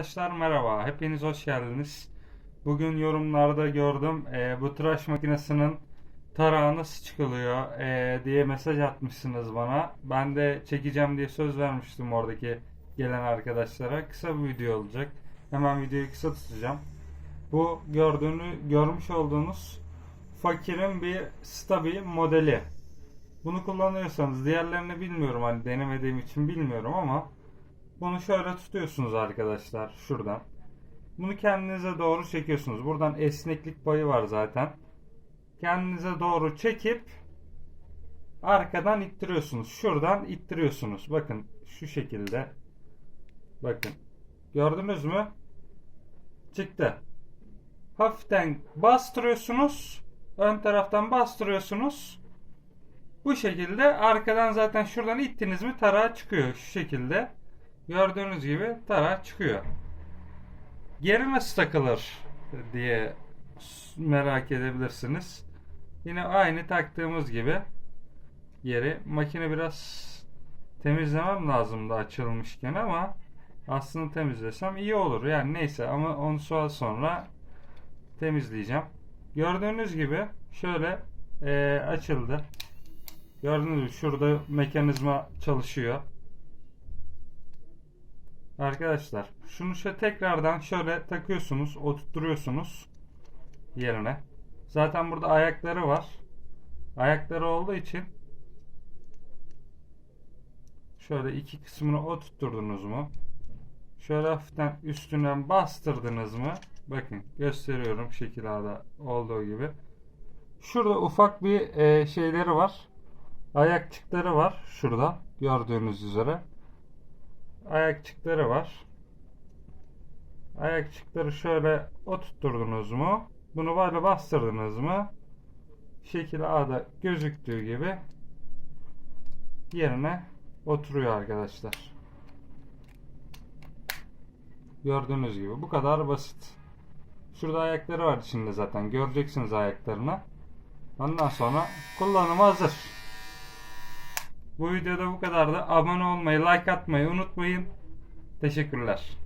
Arkadaşlar merhaba, hepiniz hoş geldiniz. Bugün yorumlarda gördüm e, bu tıraş makinesinin tarağı nasıl çıkılıyor e, diye mesaj atmışsınız bana. Ben de çekeceğim diye söz vermiştim oradaki gelen arkadaşlara. Kısa bir video olacak. Hemen videoyu kısa tutacağım. Bu gördüğünü görmüş olduğunuz fakirin bir stabil modeli. Bunu kullanıyorsanız diğerlerini bilmiyorum hani denemediğim için bilmiyorum ama bunu şöyle tutuyorsunuz arkadaşlar şuradan. Bunu kendinize doğru çekiyorsunuz. Buradan esneklik payı var zaten. Kendinize doğru çekip arkadan ittiriyorsunuz. Şuradan ittiriyorsunuz. Bakın şu şekilde. Bakın. Gördünüz mü? Çıktı. Hafiften bastırıyorsunuz. Ön taraftan bastırıyorsunuz. Bu şekilde arkadan zaten şuradan ittiniz mi tarağı çıkıyor şu şekilde. Gördüğünüz gibi tarağı çıkıyor. Geri nasıl takılır diye merak edebilirsiniz. Yine aynı taktığımız gibi geri makine biraz temizlemem lazımdı açılmışken ama aslında temizlesem iyi olur. Yani neyse ama onu sonra sonra temizleyeceğim. Gördüğünüz gibi şöyle eee, açıldı. Gördüğünüz gibi şurada mekanizma çalışıyor. Arkadaşlar şunu şöyle tekrardan şöyle takıyorsunuz, oturtuyorsunuz yerine. Zaten burada ayakları var. Ayakları olduğu için şöyle iki kısmını oturtturdunuz mu? Şöyle hafiften üstünden bastırdınız mı? Bakın gösteriyorum şekillerde olduğu gibi. Şurada ufak bir e, şeyleri var. Ayakçıkları var şurada gördüğünüz üzere ayakçıkları var. Ayakçıkları şöyle oturtturdunuz mu? Bunu böyle bastırdınız mı? Şekil A'da gözüktüğü gibi yerine oturuyor arkadaşlar. Gördüğünüz gibi bu kadar basit. Şurada ayakları var içinde zaten. Göreceksiniz ayaklarını. Ondan sonra kullanıma hazır. Bu videoda bu kadardı. Abone olmayı, like atmayı unutmayın. Teşekkürler.